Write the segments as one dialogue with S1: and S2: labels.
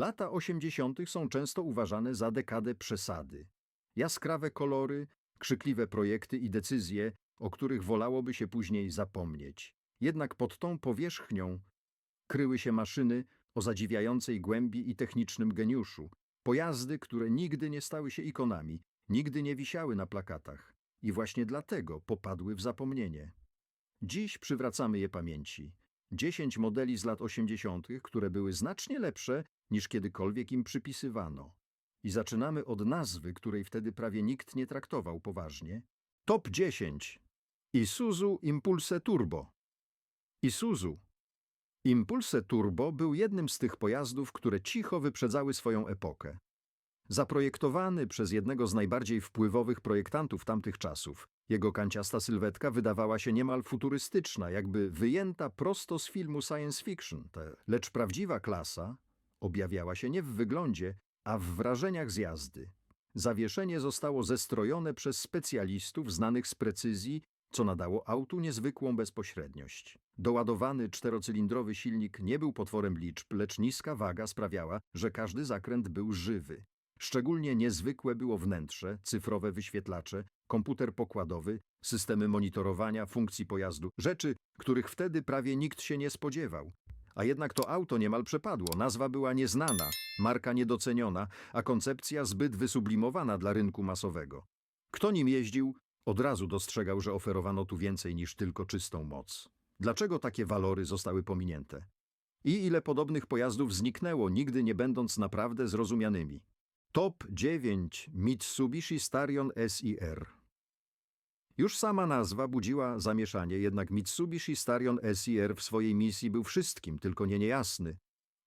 S1: Lata 80. są często uważane za dekadę przesady. Jaskrawe kolory, krzykliwe projekty i decyzje, o których wolałoby się później zapomnieć. Jednak pod tą powierzchnią kryły się maszyny o zadziwiającej głębi i technicznym geniuszu. Pojazdy, które nigdy nie stały się ikonami, nigdy nie wisiały na plakatach i właśnie dlatego popadły w zapomnienie. Dziś przywracamy je pamięci. Dziesięć modeli z lat 80., które były znacznie lepsze niż kiedykolwiek im przypisywano. I zaczynamy od nazwy, której wtedy prawie nikt nie traktował poważnie. Top 10. Isuzu Impulse Turbo. Isuzu. Impulse Turbo był jednym z tych pojazdów, które cicho wyprzedzały swoją epokę. Zaprojektowany przez jednego z najbardziej wpływowych projektantów tamtych czasów, jego kanciasta sylwetka wydawała się niemal futurystyczna, jakby wyjęta prosto z filmu science fiction. Lecz prawdziwa klasa objawiała się nie w wyglądzie, a w wrażeniach z jazdy. Zawieszenie zostało zestrojone przez specjalistów znanych z precyzji, co nadało autu niezwykłą bezpośredniość. Doładowany czterocylindrowy silnik nie był potworem liczb, lecz niska waga sprawiała, że każdy zakręt był żywy. Szczególnie niezwykłe było wnętrze, cyfrowe wyświetlacze, komputer pokładowy, systemy monitorowania funkcji pojazdu, rzeczy, których wtedy prawie nikt się nie spodziewał. A jednak to auto niemal przepadło, nazwa była nieznana, marka niedoceniona, a koncepcja zbyt wysublimowana dla rynku masowego. Kto nim jeździł, od razu dostrzegał, że oferowano tu więcej niż tylko czystą moc. Dlaczego takie walory zostały pominięte? I ile podobnych pojazdów zniknęło, nigdy nie będąc naprawdę zrozumianymi? Top 9 Mitsubishi Starion SIR Już sama nazwa budziła zamieszanie, jednak Mitsubishi Starion SIR w swojej misji był wszystkim, tylko nie niejasny.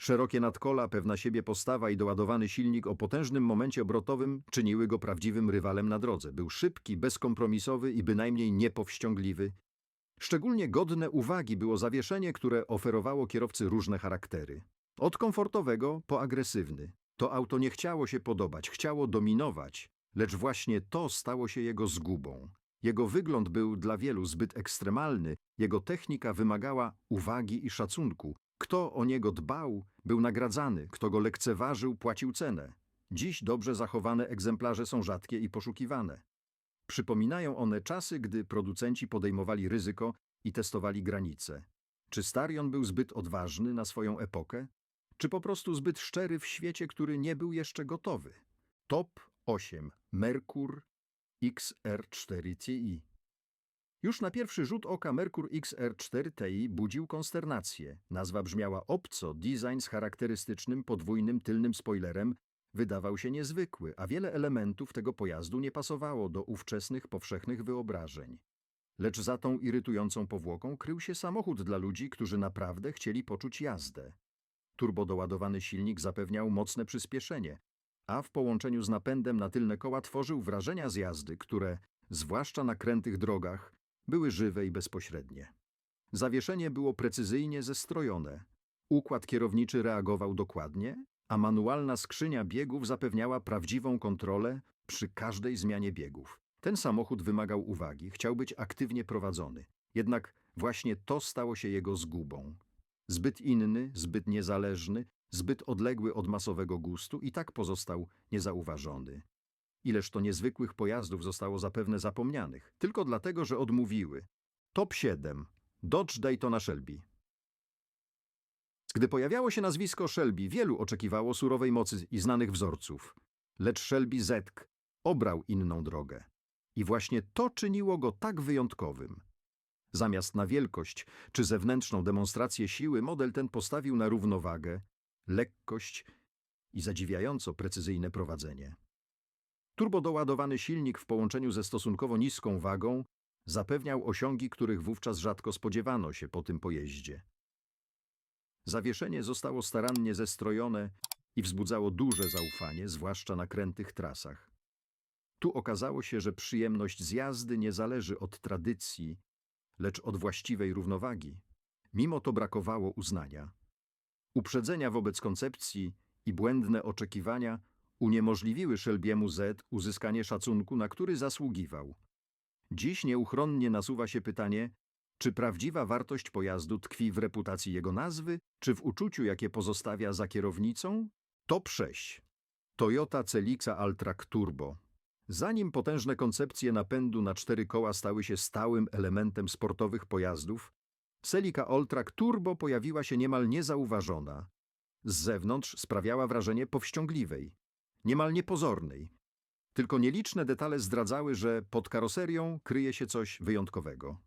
S1: Szerokie nadkola, pewna siebie postawa i doładowany silnik o potężnym momencie obrotowym czyniły go prawdziwym rywalem na drodze. Był szybki, bezkompromisowy i bynajmniej niepowściągliwy. Szczególnie godne uwagi było zawieszenie, które oferowało kierowcy różne charaktery. Od komfortowego po agresywny. To auto nie chciało się podobać, chciało dominować, lecz właśnie to stało się jego zgubą. Jego wygląd był dla wielu zbyt ekstremalny, jego technika wymagała uwagi i szacunku. Kto o niego dbał, był nagradzany, kto go lekceważył, płacił cenę. Dziś dobrze zachowane egzemplarze są rzadkie i poszukiwane. Przypominają one czasy, gdy producenci podejmowali ryzyko i testowali granice. Czy Starion był zbyt odważny na swoją epokę? Czy po prostu zbyt szczery w świecie, który nie był jeszcze gotowy? Top 8. Merkur XR4 Ti. Już na pierwszy rzut oka Merkur XR4 Ti budził konsternację. Nazwa brzmiała obco, design z charakterystycznym podwójnym tylnym spoilerem wydawał się niezwykły, a wiele elementów tego pojazdu nie pasowało do ówczesnych powszechnych wyobrażeń. Lecz za tą irytującą powłoką krył się samochód dla ludzi, którzy naprawdę chcieli poczuć jazdę. Turbodoładowany silnik zapewniał mocne przyspieszenie, a w połączeniu z napędem na tylne koła tworzył wrażenia z jazdy, które, zwłaszcza na krętych drogach, były żywe i bezpośrednie. Zawieszenie było precyzyjnie zestrojone, układ kierowniczy reagował dokładnie, a manualna skrzynia biegów zapewniała prawdziwą kontrolę przy każdej zmianie biegów. Ten samochód wymagał uwagi, chciał być aktywnie prowadzony. Jednak właśnie to stało się jego zgubą. Zbyt inny, zbyt niezależny, zbyt odległy od masowego gustu i tak pozostał niezauważony. Ileż to niezwykłych pojazdów zostało zapewne zapomnianych, tylko dlatego, że odmówiły. Top 7. Dodge Daytona Shelby. Gdy pojawiało się nazwisko Shelby, wielu oczekiwało surowej mocy i znanych wzorców. Lecz Shelby Zetk obrał inną drogę. I właśnie to czyniło go tak wyjątkowym. Zamiast na wielkość czy zewnętrzną demonstrację siły, model ten postawił na równowagę, lekkość i zadziwiająco precyzyjne prowadzenie. Turbodoładowany silnik w połączeniu ze stosunkowo niską wagą zapewniał osiągi, których wówczas rzadko spodziewano się po tym pojeździe. Zawieszenie zostało starannie zestrojone i wzbudzało duże zaufanie, zwłaszcza na krętych trasach. Tu okazało się, że przyjemność z jazdy nie zależy od tradycji, lecz od właściwej równowagi. Mimo to brakowało uznania. Uprzedzenia wobec koncepcji i błędne oczekiwania uniemożliwiły Shelbiemu Z uzyskanie szacunku, na który zasługiwał. Dziś nieuchronnie nasuwa się pytanie, czy prawdziwa wartość pojazdu tkwi w reputacji jego nazwy, czy w uczuciu, jakie pozostawia za kierownicą? Top 6. Toyota Celica Alltrack Turbo. Zanim potężne koncepcje napędu na cztery koła stały się stałym elementem sportowych pojazdów, Celica Alltrack Turbo pojawiła się niemal niezauważona. Z zewnątrz sprawiała wrażenie powściągliwej, niemal niepozornej. Tylko nieliczne detale zdradzały, że pod karoserią kryje się coś wyjątkowego.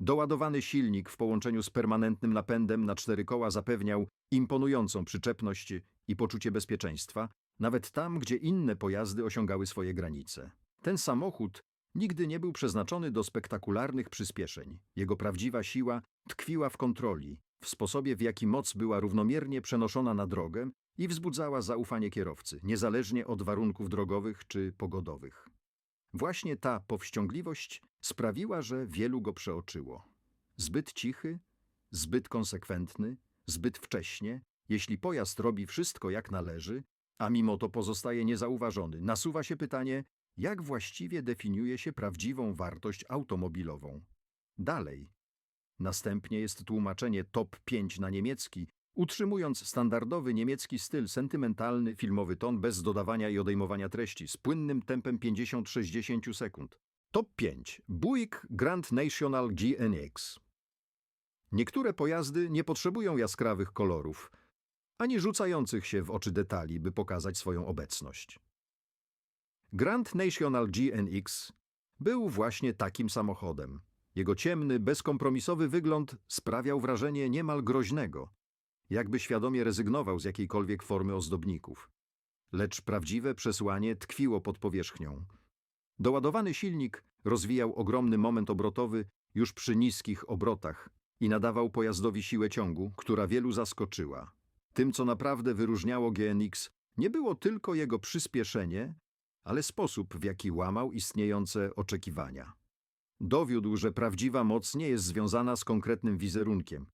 S1: Doładowany silnik w połączeniu z permanentnym napędem na cztery koła zapewniał imponującą przyczepność i poczucie bezpieczeństwa, nawet tam, gdzie inne pojazdy osiągały swoje granice. Ten samochód nigdy nie był przeznaczony do spektakularnych przyspieszeń. Jego prawdziwa siła tkwiła w kontroli, w sposobie, w jaki moc była równomiernie przenoszona na drogę i wzbudzała zaufanie kierowcy, niezależnie od warunków drogowych czy pogodowych. Właśnie ta powściągliwość sprawiła, że wielu go przeoczyło. Zbyt cichy, zbyt konsekwentny, zbyt wcześnie, jeśli pojazd robi wszystko jak należy, a mimo to pozostaje niezauważony, nasuwa się pytanie, jak właściwie definiuje się prawdziwą wartość automobilową. Dalej. Następnie jest tłumaczenie top 5 na niemiecki, utrzymując standardowy niemiecki styl sentymentalny, filmowy ton bez dodawania i odejmowania treści z płynnym tempem 50-60 sekund. Top 5. Buick Grand National GNX. Niektóre pojazdy nie potrzebują jaskrawych kolorów, ani rzucających się w oczy detali, by pokazać swoją obecność. Grand National GNX był właśnie takim samochodem. Jego ciemny, bezkompromisowy wygląd sprawiał wrażenie niemal groźnego, jakby świadomie rezygnował z jakiejkolwiek formy ozdobników. Lecz prawdziwe przesłanie tkwiło pod powierzchnią. Doładowany silnik rozwijał ogromny moment obrotowy już przy niskich obrotach i nadawał pojazdowi siłę ciągu, która wielu zaskoczyła. Tym, co naprawdę wyróżniało GNX, nie było tylko jego przyspieszenie, ale sposób, w jaki łamał istniejące oczekiwania. Dowiódł, że prawdziwa moc nie jest związana z konkretnym wizerunkiem.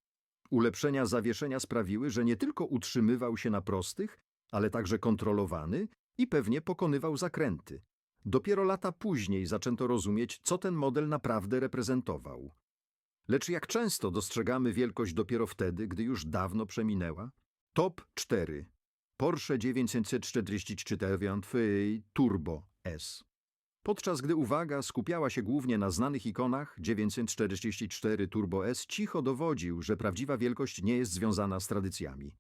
S1: Ulepszenia zawieszenia sprawiły, że nie tylko utrzymywał się na prostych, ale także kontrolowany i pewnie pokonywał zakręty. Dopiero lata później zaczęto rozumieć, co ten model naprawdę reprezentował. Lecz jak często dostrzegamy wielkość dopiero wtedy, gdy już dawno przeminęła? Top 4. Porsche 944 Turbo S. Podczas gdy uwaga skupiała się głównie na znanych ikonach, 944 Turbo S cicho dowodził, że prawdziwa wielkość nie jest związana z tradycjami.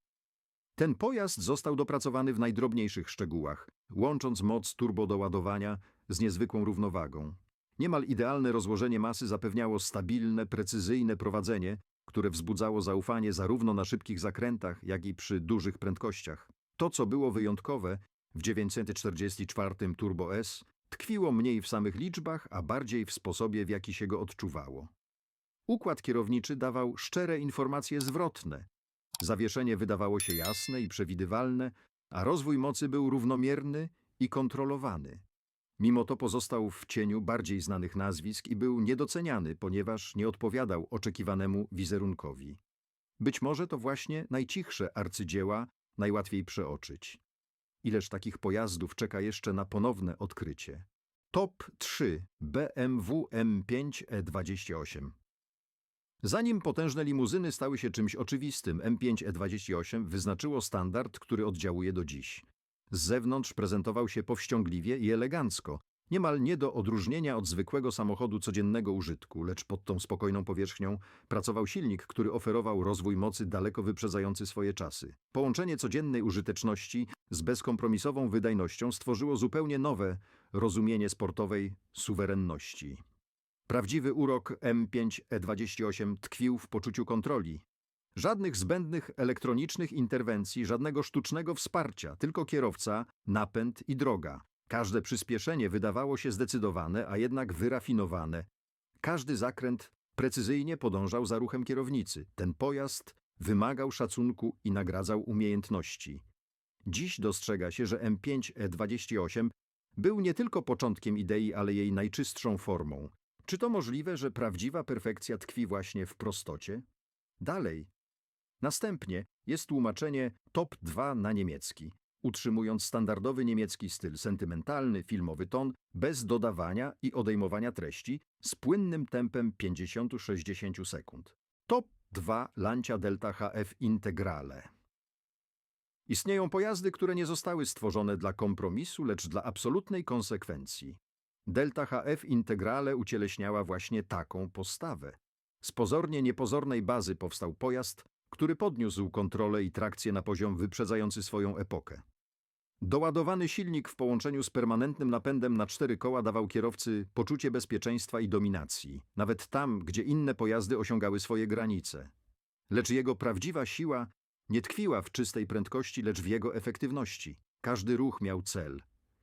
S1: Ten pojazd został dopracowany w najdrobniejszych szczegółach, łącząc moc turbo do ładowania z niezwykłą równowagą. Niemal idealne rozłożenie masy zapewniało stabilne, precyzyjne prowadzenie, które wzbudzało zaufanie zarówno na szybkich zakrętach, jak i przy dużych prędkościach. To, co było wyjątkowe w 944 Turbo S, tkwiło mniej w samych liczbach, a bardziej w sposobie, w jaki się go odczuwało. Układ kierowniczy dawał szczere informacje zwrotne. Zawieszenie wydawało się jasne i przewidywalne, a rozwój mocy był równomierny i kontrolowany. Mimo to pozostał w cieniu bardziej znanych nazwisk i był niedoceniany, ponieważ nie odpowiadał oczekiwanemu wizerunkowi. Być może to właśnie najcichsze arcydzieła najłatwiej przeoczyć. Ileż takich pojazdów czeka jeszcze na ponowne odkrycie? Top 3 BMW M5 E28 Zanim potężne limuzyny stały się czymś oczywistym, M5 E28 wyznaczyło standard, który oddziałuje do dziś. Z zewnątrz prezentował się powściągliwie i elegancko, niemal nie do odróżnienia od zwykłego samochodu codziennego użytku, lecz pod tą spokojną powierzchnią pracował silnik, który oferował rozwój mocy daleko wyprzedzający swoje czasy. Połączenie codziennej użyteczności z bezkompromisową wydajnością stworzyło zupełnie nowe rozumienie sportowej suwerenności. Prawdziwy urok M5 E28 tkwił w poczuciu kontroli. Żadnych zbędnych elektronicznych interwencji, żadnego sztucznego wsparcia, tylko kierowca, napęd i droga. Każde przyspieszenie wydawało się zdecydowane, a jednak wyrafinowane. Każdy zakręt precyzyjnie podążał za ruchem kierownicy. Ten pojazd wymagał szacunku i nagradzał umiejętności. Dziś dostrzega się, że M5 E28 był nie tylko początkiem idei, ale jej najczystszą formą. Czy to możliwe, że prawdziwa perfekcja tkwi właśnie w prostocie? Dalej. Następnie jest tłumaczenie top 2 na niemiecki, utrzymując standardowy niemiecki styl sentymentalny, filmowy ton, bez dodawania i odejmowania treści, z płynnym tempem 50-60 sekund. Top 2 Lancia Delta HF Integrale. Istnieją pojazdy, które nie zostały stworzone dla kompromisu, lecz dla absolutnej konsekwencji. Delta HF Integrale ucieleśniała właśnie taką postawę. Z pozornie niepozornej bazy powstał pojazd, który podniósł kontrolę i trakcję na poziom wyprzedzający swoją epokę. Doładowany silnik w połączeniu z permanentnym napędem na cztery koła dawał kierowcy poczucie bezpieczeństwa i dominacji, nawet tam, gdzie inne pojazdy osiągały swoje granice. Lecz jego prawdziwa siła nie tkwiła w czystej prędkości, lecz w jego efektywności. Każdy ruch miał cel.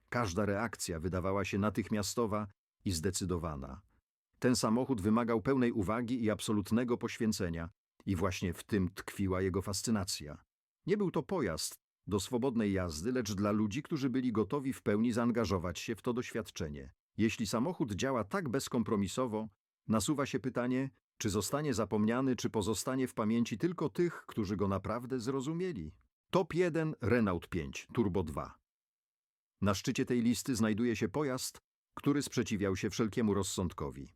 S1: Każda reakcja wydawała się natychmiastowa i zdecydowana. Ten samochód wymagał pełnej uwagi i absolutnego poświęcenia, i właśnie w tym tkwiła jego fascynacja. Nie był to pojazd do swobodnej jazdy, lecz dla ludzi, którzy byli gotowi w pełni zaangażować się w to doświadczenie. Jeśli samochód działa tak bezkompromisowo, nasuwa się pytanie, czy zostanie zapomniany, czy pozostanie w pamięci tylko tych, którzy go naprawdę zrozumieli. Top 1 Renault 5 Turbo 2. Na szczycie tej listy znajduje się pojazd, który sprzeciwiał się wszelkiemu rozsądkowi.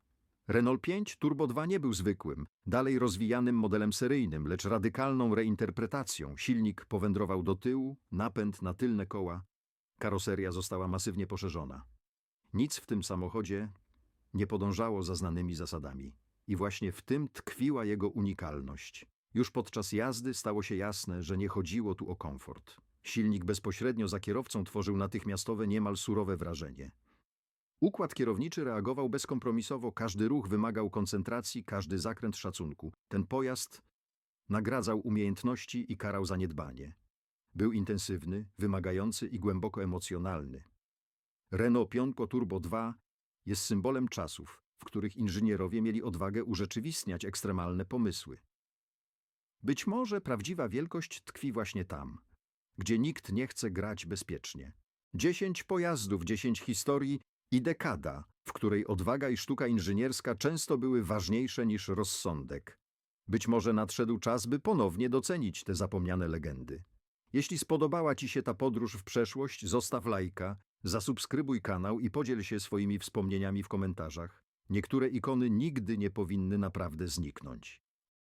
S1: Renault 5 Turbo 2 nie był zwykłym, dalej rozwijanym modelem seryjnym, lecz radykalną reinterpretacją. Silnik powędrował do tyłu, napęd na tylne koła. Karoseria została masywnie poszerzona. Nic w tym samochodzie nie podążało za znanymi zasadami. I właśnie w tym tkwiła jego unikalność. Już podczas jazdy stało się jasne, że nie chodziło tu o komfort. Silnik bezpośrednio za kierowcą tworzył natychmiastowe, niemal surowe wrażenie. Układ kierowniczy reagował bezkompromisowo, każdy ruch wymagał koncentracji, każdy zakręt szacunku. Ten pojazd nagradzał umiejętności i karał zaniedbanie. Był intensywny, wymagający i głęboko emocjonalny. Renault Pionko Turbo 2 jest symbolem czasów, w których inżynierowie mieli odwagę urzeczywistniać ekstremalne pomysły. Być może prawdziwa wielkość tkwi właśnie tam, gdzie nikt nie chce grać bezpiecznie. Dziesięć pojazdów, dziesięć historii i dekada, w której odwaga i sztuka inżynierska często były ważniejsze niż rozsądek. Być może nadszedł czas, by ponownie docenić te zapomniane legendy. Jeśli spodobała Ci się ta podróż w przeszłość, zostaw lajka, zasubskrybuj kanał i podziel się swoimi wspomnieniami w komentarzach. Niektóre ikony nigdy nie powinny naprawdę zniknąć.